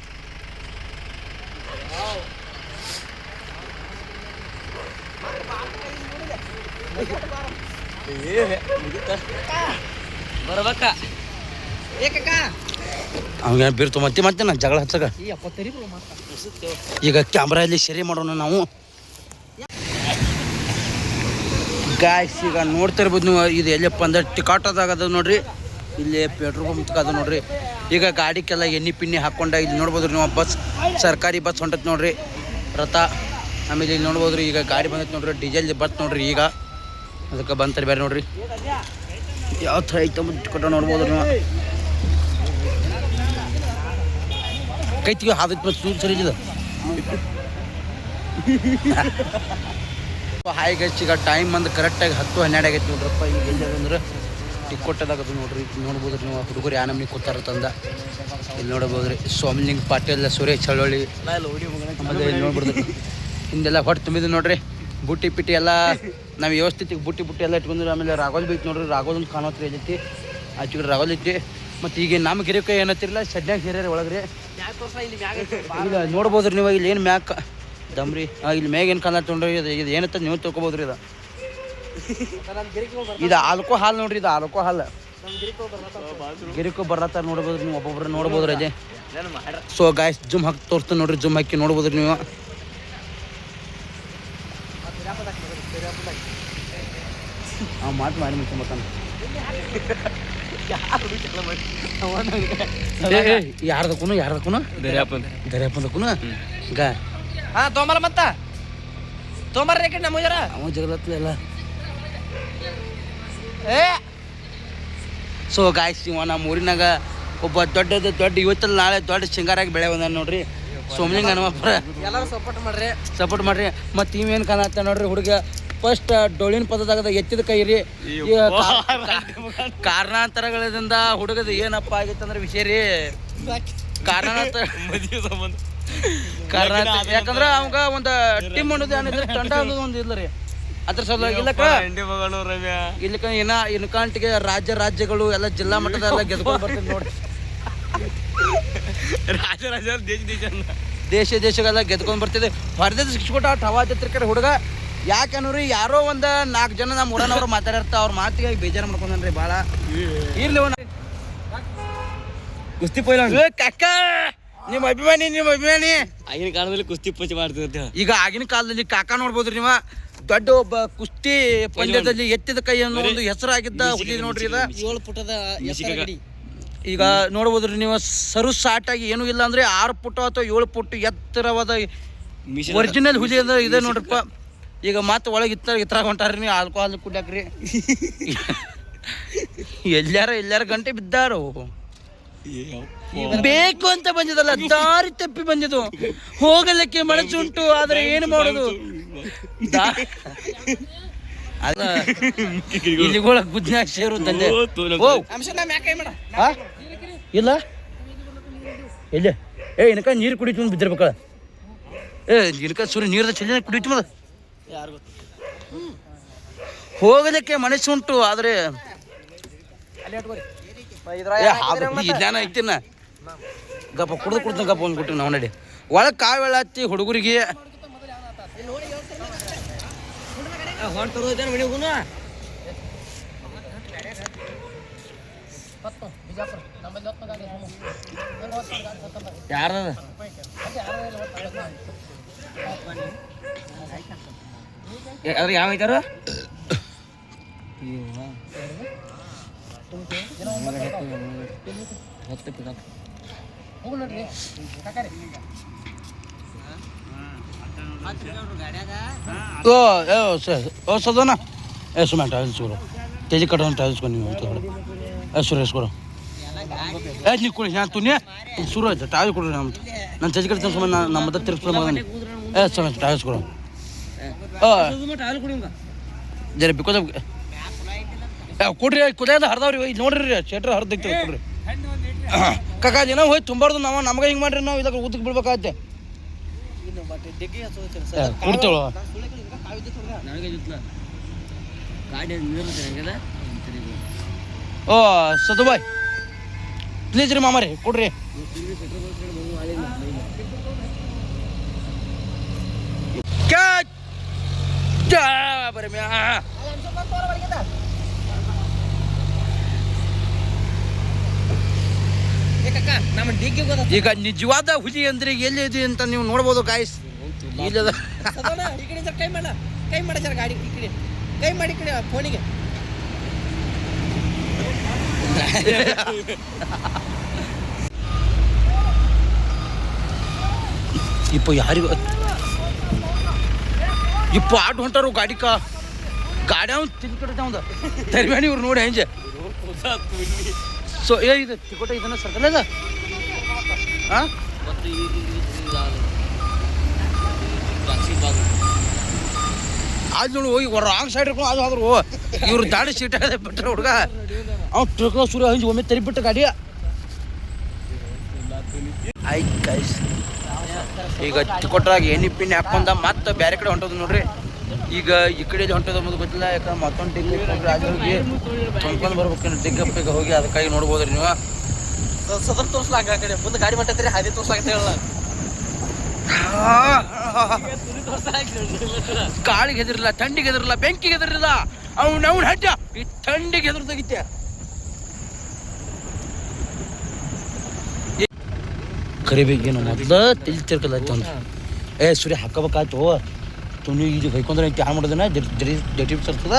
ಬರ್ಬೇಕ? ಏಕಕ್ಕ ಅವ್ನ ಬೀರ್ ಮತ್ತೆ ಮತ್ತೆ ನಾನು ಜಗಳ ಹಚ್ಚಕ. ಎಪ್ಪತ್ತರಿ ಈಗ ಕ್ಯಾಮ್ರಾ ಇಲ್ಲಿ ಸರಿ ಮಾಡೋಣ ನಾವು. ಗಾಯ್ಸ್ ಈಗ ನೋಡ್ತಾ ಇರ್ಬೋದು ನೀವು ಇದು ಎಲ್ಲಪ್ಪ ಅಂದ್ರೆ ಟಿಕಾಟದಾಗ ಅದ ನೋಡ್ರಿ. ಇಲ್ಲಿ ಪೆಟ್ರೋಲ್ ಪಂಪ್ ಅದ ನೋಡ್ರಿ. ಈಗ ಗಾಡಿಗೆಲ್ಲ ಎಣ್ಣೆ ಪಿನ್ನಿ ಹಾಕೊಂಡ ಇಲ್ಲಿ ನೋಡ್ಬೋದ್ರಿ ನೀವು ಬಸ್ ಸರ್ಕಾರಿ ಬಸ್ ಹೊಂಟತ್ ನೋಡ್ರಿ. ರಥ ಆಮೇಲೆ ಇಲ್ಲಿ ನೋಡ್ಬೋದ್ರಿ ಈಗ ಗಾಡಿ ಬಂದೈತೆ ನೋಡ್ರಿ ಡೀಸೆಲ್ ಬಸ್ ನೋಡ್ರಿ ಈಗ. ಅದಕ್ಕೆ ಬಂತಾರೆ ಬೇರೆ ನೋಡ್ರಿ. ಯಾವ ಥರ ಐತೆ ಕೊಟ್ಟ ನೋಡ್ಬೋದ್ರಿ ನೀವು. ಕೈತಿಗೆ ಹಾದಕ್ಕೆ ಚೂರು ಸರಿ ಹಾಯ್ ಗೈಸ್ ಈಗ ಟೈಮ್ ಬಂದು ಕರೆಕ್ಟಾಗಿ ಹತ್ತು ಹನ್ನೆರಡು ಆಗೈತೆ ನೋಡ್ರಪ್ಪ. ಈಗ ಅಂದ್ರೆ ಟಿಕ್ಕೊಟ್ಟದಾಗದು ನೋಡ್ರಿ. ನೋಡ್ಬೋದು ನೀವು ಹುಡುಗರು ಯಾವ ನಮ್ಗೆ ಕೂತಾರ ತಂದ ಇಲ್ಲಿ ನೋಡ್ಬೋದ್ರಿ ಸೋಮಲಿಂಗ್ ಪಾಟೀಲ್, ಸುರೇಶ್ ಚಳವಳ್ಳಿ. ಆಮೇಲೆ ಇಲ್ಲಿ ಹಿಂದೆಲ್ಲ ಹೊಟ್ಟೆ ತುಂಬಿದ್ದು ನೋಡ್ರಿ. ಬುಟ್ಟಿ ಪಿಟ್ಟಿ ಎಲ್ಲ ನಾವು ವ್ಯವಸ್ಥಿತಿಗೆ ಬುಟ್ಟಿ ಬುಟ್ಟಿ ಎಲ್ಲ ಇಟ್ಕೊಂಡ್ರಿ. ಆಮೇಲೆ ರಾಘೋಲ್ ಬೈತ್ ನೋಡ್ರಿ. ರಾಗೋದ್ ಒಂದು ಕಾಣೋತ್ರಿ ಐತಿ ಆಚೆ ರಾಗೋಲ್ ಐತಿ. ಮತ್ತು ಈಗ ನಮ್ಮ ಗಿರಿಕ ಏನತ್ತಿರಲ್ಲ ಸದ್ಯಾಗ ಹಿರಿಯರ ಒಳಗ್ರಿ. ಈಗ ನೋಡ್ಬೋದ್ರಿ ನೀವು ಇಲ್ಲಿ ಏನು ಮ್ಯಾಕ್ ದಮ್ರಿ. ಆ, ಇಲ್ಲಿ ಮ್ಯಾಗ ಏನು ಕಾಣ ತೊಗೊಂಡ್ರಿ? ಇದು ಇದು ಏನತ್ತ ನೀವು ತಿಳ್ಕೊಬೋದ್ರಿ ಇದು. ಇದು ಆಲ್ಕೋ ಹಾಲ್ ನೋಡ್ರಿ ಇದು ಆಲ್ಕೋ ಹಾಲ್. ಗಿರಿಕೋ ಬರತ್ತ ನೋಡ್ಬೋದ್ರಿ ನೀವು ಒಬ್ಬೊಬ್ರು ನೋಡ್ಬೋದ್ರಿ ಅದೇ ಸೊ ಗಾಯ್ಸ್ ಜುಮ್ ಹಾಕಿ ತೋರಿಸ್ತೀನಿ ನೋಡ್ರಿ ಜುಮ್ ಹಾಕಿ ನೋಡ್ಬೋದ್ರಿ ನೀವು. ಆ ಮಾತು ಮಾಡಿ ಮುಚ್ಕೊಂಬತ್ತಾನ ಯಾರ್ದಕ್ಕೂನು ಯಾರ್ದಕ್ಕೂ ದರ್ಯಾಪನ್. ದರ್ಯಾಪಂದಕ್ಕೂನು ಗಾ. ಹಾ ತೋಮರ ಮತ್ತ? ತೋಮರ ಕಡೆ ನಮ್ಮ ಜರ ಅವ ಜಗಲತ್ಲೆಲ್ಲ ಏ! ಸೊ ಗಾಯ್ಸ್ ಇವ ನಮ್ಮ ಊರಿನಾಗ ಒಬ್ಬ ದೊಡ್ಡದ ದೊಡ್ಡ ಇವತ್ತಲ್ಲಿ ನಾಳೆ ದೊಡ್ಡ ಸಿಂಗಾರಾಗಿ ಬೆಳೆ ಬಂದ ನೋಡ್ರಿ. ಸೋಮಲಿಂಗ ಹನುಮಪ್ಪರ ಎಲ್ಲರೂ ಸಪೋರ್ಟ್ ಮಾಡ್ರಿ. ಸಪೋರ್ಟ್ ಮಾಡ್ರಿ. ಮತ್ತು ಇವೇನು ಕಾಣತ್ತ ನೋಡ್ರಿ ಹುಡುಗ? ಫಸ್ಟ್ ಡೊಳ್ಳಿನ ಪದದಾಗ ಎತ್ತಿದ ಕೈ ರೀ ಕಾರಣಾಂತರಗಳಿಂದ ಹುಡುಗದ ಏನಪ್ಪ ಆಗಿತ್ತು ಅಂದ್ರೆ ವಿಷಯ ರೀ. ಕಾರಣಾಂತರ ಕಾರಣ ಯಾಕಂದ್ರೆ ಅವಾಗ ಒಂದು ಟಿಮ್ ಅನ್ನೋದು ಏನಿದ್ರೆ ತಂಡ ಅನ್ನೋದು ಒಂದು ಇಲ್ಲ ರೀ. ಅದ್ರ ಸಲುವಾಗಿ ಇಲ್ಲಿ ಇಲ್ಲಕ ಏನ ಇನ್ಕಾಂಟಿಗೆ ರಾಜ್ಯ ರಾಜ್ಯಗಳು ಎಲ್ಲ ಜಿಲ್ಲಾ ಮಟ್ಟದ ಎಲ್ಲ ಗೆದ್ಕೊಂಡು ಬರ್ತೀನಿ ನೋಡಿ. ರಾಜ ರಾಜ ದೇಶ ದೇಶ ದೇಶ ದೇಶಗೆಲ್ಲ ಗೆದ್ಕೊಂಡು ಬರ್ತಿದೆ. ಹೊರದೇಶ ಶಿಕ್ಷಕ ಹವಾ ಚಿತ್ರಕರ ಹುಡುಗ ಯಾಕೆ ಯಾರೋ ಒಂದು ನಾಲ್ಕು ಜನ ನಮ್ಮ ಊರನವ್ರು ಮಾತಾಡಿರ್ತ ಅವ್ರ ಮಾತಿಗೆ ಬೇಜಾರು ಮಾಡ್ಕೊಂಡ್ರಿ ಭಾಳ ಇರ್ಲಿ ಕುಸ್ತಿ ಪೈಲ ಕಕ್ಕ ನಿಮ್ಮ ಅಭಿಮಾನಿ ನಿಮ್ಮ ಅಭಿಮಾನಿ. ಆಗಿನ ಕಾಲದಲ್ಲಿ ಕುಸ್ತಿ ಪೂಜೆ ಮಾಡ್ತಿದ್ದೆ ಈಗ ಆಗಿನ ಕಾಲದಲ್ಲಿ ಕಾಕ ನೋಡ್ಬೋದ್ರಿ ನೀವ. ದೊಡ್ಡ ಒಬ್ಬ ಕುಸ್ತಿ ಪಂದ್ಯದಲ್ಲಿ ಎತ್ತಿದ ಕೈ ಅನ್ನೋ ಒಂದು ಹೆಸರಾಗಿದ್ದ ಹುಲಿ ನೋಡ್ರಿ ಇದ ಏಳು ಪುಟದ ಈಗ ನೋಡ್ಬೋದ್ರಿ ನೀವು ಸರು ಸಾಟಾಗಿ ಏನೂ ಇಲ್ಲ ಅಂದ್ರೆ ಆರು ಪುಟ ಅಥವಾ ಏಳು ಪುಟ್ ಎತ್ತರವಾದ ಒರಿಜಿನಲ್ ಹುಲಿ ಅಂದ್ರೆ ಇದೆ ನೋಡ್ರಪ್ಪ. ಈಗ ಮತ್ತೆ ಒಳಗೆ ಇತ್ತ ಇತ್ರಾಗ ಹೊಂಟಾರ್ರಿ ನೀವು ಆಲ್ಕೋಹಾಲ್ ಕುಡ್ಯಾಕ್ರಿ. ಎಲ್ಲಾರ ಎಲ್ಲಾರ ಗಂಟೆ ಬಿದ್ದಾರು? ಬೇಕು ಅಂತ ಬಂದಿದಲ್ಲ ದಾರಿ ತಪ್ಪಿ ಬಂದಿದ್ದು. ಹೋಗಲಿಕ್ಕೆ ಮನಸ್ಸುಂಟು ಆದ್ರೆ ಏನು ಮಾಡೋದು? ಅದ ಇಲ್ಲಿಗಳ ಗುಜ್ನ್ಯಾಗ ಸೇರು ತಂದೆ ಇಲ್ಲ? ಇಲ್ಲ? ಎಲ್ಲಿ? ಏ ಇನ್ಕ ನೀರು ಕುಡಿತು ಬಿದ್ದಿರ್ಬೇಕಳ ಏ ಇನ್ಕ ಸೂರ್ಯ ನೀರದ ಚೆಲ್ಲಿನ ಕುಡಿತು ಮದ ಹೋಗಲಿಕ್ಕೆ ಮನಸ್ಸುಂಟು ಆದರೆ ಜ್ಞಾನ ಐತಿನ. ಗಪ್ಪ ಕುಡ್ದು ಕುಡ್ದು ಗಪ್ಪ ಒಂದು ಕೊಟ್ಟು ನಾವು ನಡಿ. ಒಳಗೆ ಕಾವೆಳ ಹತ್ತಿ ಹುಡುಗರಿಗೆ ಯಾರದ ಅದ್ರ ಯಾವ ಐತಾರ ಓ ಏ ಸ- ಓ ಸದನ ಏ ಸುಮ್ಮನೆ ಟಾಯ್ಸ್ ಕೊಡು ತೆಜಿ ಕಟ್ಟ ಟಾಯ್ಸ್ ಕೊಂಡು ನೀವು ಅಂತ ಕೊಡು ಏ ಸುರೇಶ್ ಕೊಡು ಏ ನೀವು ಕೊಡಿ ನಾನು ತುನ್ಯ ಸುರು ಆಯ್ತು ಟಾಯ್ಸ್ ಕೊಡ್ರಿ ನಮ್ಮ ನಾನು ತೆಜಿ ಕಟ್ಟ ಸುಮ್ಮನೆ ನಮ್ಮ ಹತ್ರ ತಿರ್ಸ್ಕೊಂಡು ಮಗನ ಏ ಸುಮ್ಮನೆ ಟಾಯ್ಸ್ ಕೊಡು ಓ ಜರ ಬಿಕೋದ ಕೊಡ್ರಿ ಕುದ್ಯಾದ ಹರಿದವ್ರಿ ಇಲ್ಲಿ ನೋಡ್ರಿ ಶೆಟ್ರ್ ಹರಿದೈತಿ ಕೊಡ್ರಿ. ಕಕ್ಕ ದಿನ ಹೋಗಿ ತುಂಬಾರ್ದು ನಾವು ನಮ್ಗೆ ಹಿಂಗೆ ಮಾಡ್ರಿ ನಾವು ಇದಕ್ಕೆ ಉದ್ದಕ್ಕೆ ಬಿಡ್ಬೇಕಾಗತ್ತೆ. ಕುಡ್ತೇವ ಓ ಸದುಬಾಯ್. ಪ್ಲೀಸ್ ರೀ ಮಾಮಾರಿ ಕೊಡ್ರಿ. ಕ್ಯಾಚ್ ಬರೀ ಮ್ಯಾ ನಮ್ಮ ಡಿಗ್ಗಿ ಗೊತ್ತ ಈಗ ನಿಜವಾದ ಹುಲಿ ಅಂದ್ರೆ ಎಲ್ಲಿ ಇದೆ ಅಂತ ನೀವು ನೋಡ್ಬೋದು ಗಾಯಸ್ ಇಲ್ಲದ ಈ ಕಡೆ ಜರ ಕೈ ಮಾಡ. ಕೈ ಮಾಡ ಜರ ಗಾಡಿ ಈ ಕಡೆ. ಕೈ ಮಾಡಿ ಈ ಕಡೆ ಫೋನಿಗೆ ಇಪ್ಪ ಯಾರಿಗೂ ಇಪ್ಪ ಆಟ ಹೊಂಟಾರು ಕಾ ಗಾಡಿ ಅವ್ನು ತಿನ್ಕಡೆ ಅವಂದ ತರ್ಬೇಡಿ ಇವ್ರು ನೋಡಿ ಹೆಂಜೆ ಸೊ ಏ, ಇದು ತಿಕೋಟ ಇದನ್ನ ಸರ್ಕಲ್ ಅದ? ಹಾಂ ಅದು ನೋಡಿ, ಹೋಗಿ ರಾಂಗ್ ಸೈಡ್ ಇರ್ಕೊಂಡು ಅದು ಆದ್ರು ಇವ್ರು ದಾಡಿ ಸೀಟ್ ಬಿಟ್ರೆ ಹುಡುಗ. ಅವ್ನು ತಿಳ್ಕೊ ಶುರು ಹಂಜಿ ಒಮ್ಮೆ ತೆರಿಬಿಟ್ಟು ಗಾಡಿ. ಐ ಗೈಸ್ ಈಗ ಕೊಟ್ಟಾಗ ಎಣ್ಣೆ ಪಿನ್ ಹಾಕೊಂಡ ಮತ್ತೆ ಬೇರೆ ಕಡೆ ಹೊಂಟದ ನೋಡ್ರಿ. ಈಗ ಈ ಕಡೆ ಹೊಂಟದ ಅನ್ನೋದು ಗೊತ್ತಿಲ್ಲ ಯಾಕಂದ್ರೆ ಮತ್ತೊಂದು ಟಿಕೆಟ್ ಹೋಗಿ ತುಂಬ್ಕೊಂಡು ಬರ್ಬೇಕೇನು ಡಿಗ್ಗಪ್ಪಿಗೆ ಹೋಗಿ ಅದಕ್ಕಾಗಿ ನೋಡ್ಬೋದ್ರಿ ನೀವು. ಸದರ್ ತೋರ್ಸ್ಲಾಕ ಆ ಕಡೆ ಮುಂದೆ ಗಾಡಿ ಮಟ್ಟತ್ರಿ ಹಾದಿ ತೋರ್ಸ್ಲಾಕ ಹೇಳಲ್ಲ. ಗಾಳಿಗೆ ಹೆದರಿಲ್ಲ ಥಂಡಿಗೆ ಹೆದರಿಲ್ಲ ಬೆಂಕಿಗೆ ಹೆದರಿಲ್ಲ. ಅವ್ನು ಅವ್ನು ಹಡ್ಡ ಈ ಥಂಡಿಗೆ ಹೆದರು ಕರಿಬೇಕೇನು ಮೊದಲ ತಿಳಿ ತಿರ್ಕಲೈತೆ ಒಂದು ಏ ಸುರಿ ಹಾಕಬೇಕಾಯ್ತು ತುನಿ ಇದು ಕೈಕೊಂಡ್ರೆ ಐತಿ ಯಾರು ಮಾಡೋದನ್ನ ಜಟಿ ಸರ್ತದ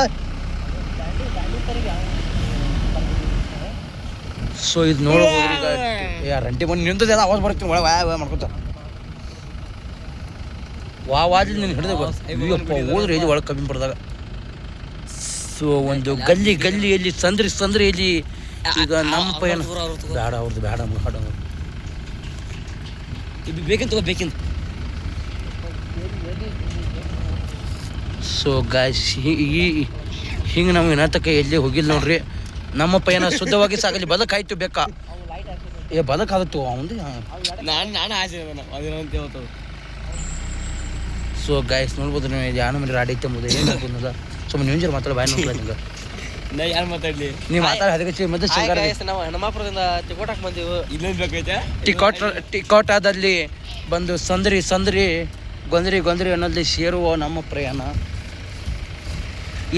ಸೊ ಇದು ನೋಡ್ಬೋದು ರಂಟಿ ಬಂದು ನಿಂತದ ಆವಾಜ್ ಬರ್ತೀನಿ ಒಳಗೆ ವಾ ಮಾಡ್ಕೊತ. ವಾ ವಾದ್ಲಿ ನೀನು ಹಿಡಿದ ಅಯ್ಯಪ್ಪ, ಹೋದ್ರೆ ಇದು ಒಳಗೆ ಕಮ್ಮಿ ಪಡ್ದಾಗ ಸೊ ಒಂದು ಗಲ್ಲಿ ಗಲ್ಲಿಯಲ್ಲಿ, ಸಂದ್ರಿ, ಸಂದ್ರಿಯಲ್ಲಿ ಈಗ ನಮ್ಮ ಪೈನ್ ಬೇಡ ಅವ್ರದ್ದು ಬೇಡ ಬೇಡ ಇದು ಬೇಕಂತ ಬೇಕಿಂತ ಸೊ ಗಾಯ್ಸ್ ಈ ಹಿಂಗೆ ನಾವು ಏನತಕ್ಕ ಎಲ್ಲಿ ಹೋಗಿಲ್ಲ ನೋಡ್ರಿ. ನಮ್ಮ ಪಯಣ ಶುದ್ಧವಾಗಿ ಸಾಕಲಿ ಬದಕಾಯ್ತು ಬೇಕಾ? ಏ ಬದಕಾಗತ್ತು ಅವಂದು. ನಾನು ನಾನು ಆಸೆ ಸೊ ಗಾಯ್ಸ್ ನೋಡ್ಬೋದು ನೀವು ಯಾನ ಮನೆ ರಾಡಿ ಐತೆ ಮುದ ಏನು ಸುಮ್ಮನೆ ನೀವು ಜರ ಮಾತಾಡ ಬಾಯ್ ನೋಡ್ಬೋದು ನಿಂಗೆ. ನಾ ಯಾರು ಮಾತಾಡ್ಲಿ? ನೀವು ಮಾತಾಡ ಅದಕ್ಕೆ ಮತ್ತೆ ಶಂಕರ ನಾವು ಹನುಮಾಪುರದಿಂದ ತಿಕೋಟಕ್ ಬಂದೀವು. ಇನ್ನೊಂದು ಬೇಕೈತೆ ಟಿಕೋಟ್ ಟಿಕೋಟಾದಲ್ಲಿ ಬಂದು ಸಂದ್ರಿ ಸಂದ್ರಿ ಗೊಂದ್ರಿ ಗೊಂದ್ರಿ ಅನ್ನೋದಲ್ಲಿ ಸೇರುವ ನಮ್ಮ ಪ್ರಯಾಣ.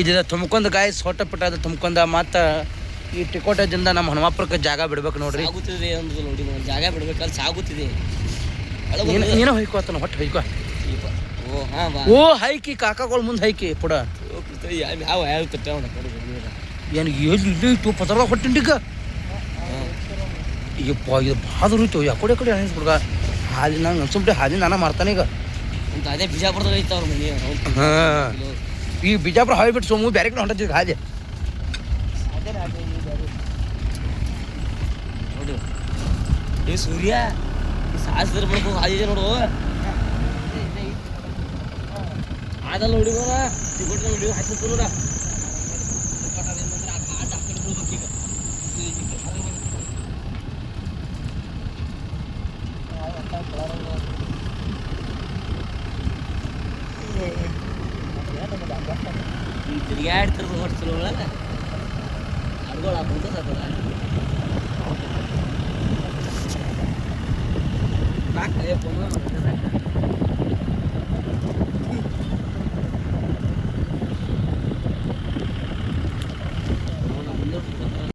ಇದ ತುಂಬ್ಕೊಂಡ್ ಗಾಯಸ್ ಹೊಟ್ಟೆ ಪುಟ್ಟ ತುಂಬ್ಕೊಂಡ ಮತ್ತು ಈ ಟಿಕೋಟದಿಂದ ನಮ್ಮ ಹನುಮಾಪುರಕ್ಕೆ ಜಾಗ ಬಿಡ್ಬೇಕು ನೋಡ್ರಿ. ಆಗುತ್ತಿದೆ ಅಂದ್ ನೋಡಿ ಜಾಗ ಬಿಡ್ಬೇಕಲ್ಲ ಸಾಗುತ್ತಿದೆ. ನೀನು ಹೊಯ್ಕೋತಾನ ಹೊಟ್ಟೆ ಹೊಯ್ಕೋ ಓ ಹಾ ಬಾ. ಓ ಹೈಕಿ ಕಾಕಾಗಳ ಮುಂದೆ ಹೈಕಿ ಪುಡ. ಯಾವ ಯಾವ ತಟ್ಟೆ ಅವನ ಕಡೆ ಬಂದಿರ ಏನು ಎಲ್ಲಿ ಇಲ್ಲೇ ಇತ್ತು ಪತ್ರದಾಗ ಹೊಟ್ಟಿಂಡಿಗ? ಯಪ್ಪ ಇದು ಭಾಳ ದೂರ ಇತ್ತು. ಯಾಕಡೆ ಕಡೆ ಅನಿಸ್ ಹುಡುಗ. ಹಾಲಿನ ನಂಗೆ ಅನ್ಸುಬಿಟ್ಟೆ ಹಾಲಿನ ನಾನು ಮಾಡ್ತಾನೆ ಈಗ. ಅದೇ ಬಿಜಾಪುರದಾಗ ಐತೆ ಅವ್ರ ಮನೆ. ಹಾಂ. ಈ ಬಿಜಾಪುರ ಹಾವಿ ಬಿಟ್ಟು ಸೋಮು ಬೇರೆ ಕಡೆ ಹೊಂಟಿದ್ವಿ ಹಾಲಿ ನೋಡು. ಏ ಸೂರ್ಯ ಸಾಸಿದ್ರೆ ಬಿಡ್ಬೇಕು ಹಾದಿದೆ ನೋಡು. ಆದಲ್ಲ ನೋಡಿ ನೋಡ ಹುಡುಗ ಹಾಕಿತ್ತು ನೋಡ.